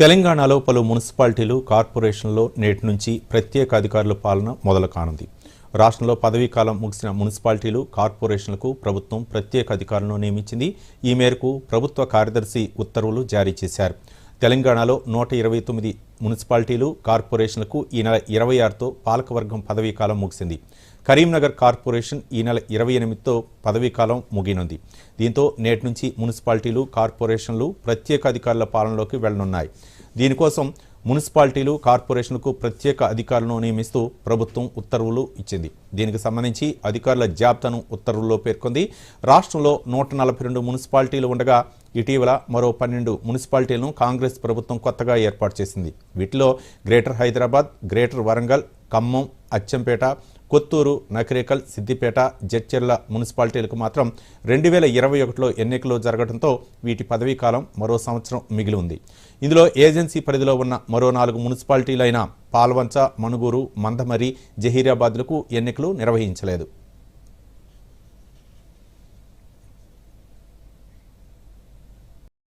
తెలంగాణలో పలు మున్సిపాలిటీలు కార్పొరేషన్లో నేటి నుంచి ప్రత్యేక అధికారుల పాలన మొదలు కానుంది రాష్ట్రంలో పదవీ కాలం ముగిసిన మున్సిపాలిటీలు కార్పొరేషన్లకు ప్రభుత్వం ప్రత్యేక అధికారులను నియమించింది. ఈ మేరకు ప్రభుత్వ కార్యదర్శి ఉత్తర్వులు జారీ చేశారు. తెలంగాణలో నూట ఇరవై తొమ్మిది మున్సిపాలిటీలు కార్పొరేషన్లకు ఈ నెల ఇరవై ఆరుతో పాలకవర్గం పదవీ కాలం ముగిసింది. కరీంనగర్ కార్పొరేషన్ ఈ నెల ఇరవై ఎనిమిదితో పదవీకాలం ముగినుంది. దీంతో నేటి నుంచి మున్సిపాలిటీలు కార్పొరేషన్లు ప్రత్యేక అధికారుల పాలనలోకి వెళ్ళనున్నాయి. దీనికోసం మున్సిపాలిటీలు కార్పొరేషన్లకు ప్రత్యేక అధికారులను నియమిస్తూ ప్రభుత్వం ఉత్తర్వులు ఇచ్చింది. దీనికి సంబంధించి అధికారుల జాబితాను ఉత్తర్వుల్లో పేర్కొంది. రాష్ట్రంలో నూట నలభై రెండు మున్సిపాలిటీలు ఉండగా ఇటీవల మరో పన్నెండు మున్సిపాలిటీలను కాంగ్రెస్ ప్రభుత్వం కొత్తగా ఏర్పాటు చేసింది. వీటిలో గ్రేటర్ హైదరాబాద్ గ్రేటర్ వరంగల్ ఖమ్మం అచ్చంపేట కొత్తూరు నకిరేకల్ సిద్దిపేట జడ్చెర్ల మున్సిపాలిటీలకు మాత్రం రెండు వేల ఇరవై ఒకటిలో ఎన్నికలు జరగడంతో వీటి పదవీ కాలం మరో సంవత్సరం మిగిలి ఉంది. ఇందులో ఏజెన్సీ పరిధిలో ఉన్న మరో నాలుగు మున్సిపాలిటీలైన పాల్వంచ మణుగూరు మందమరి జహీరాబాద్లకు ఎన్నికలు నిర్వహించలేదు.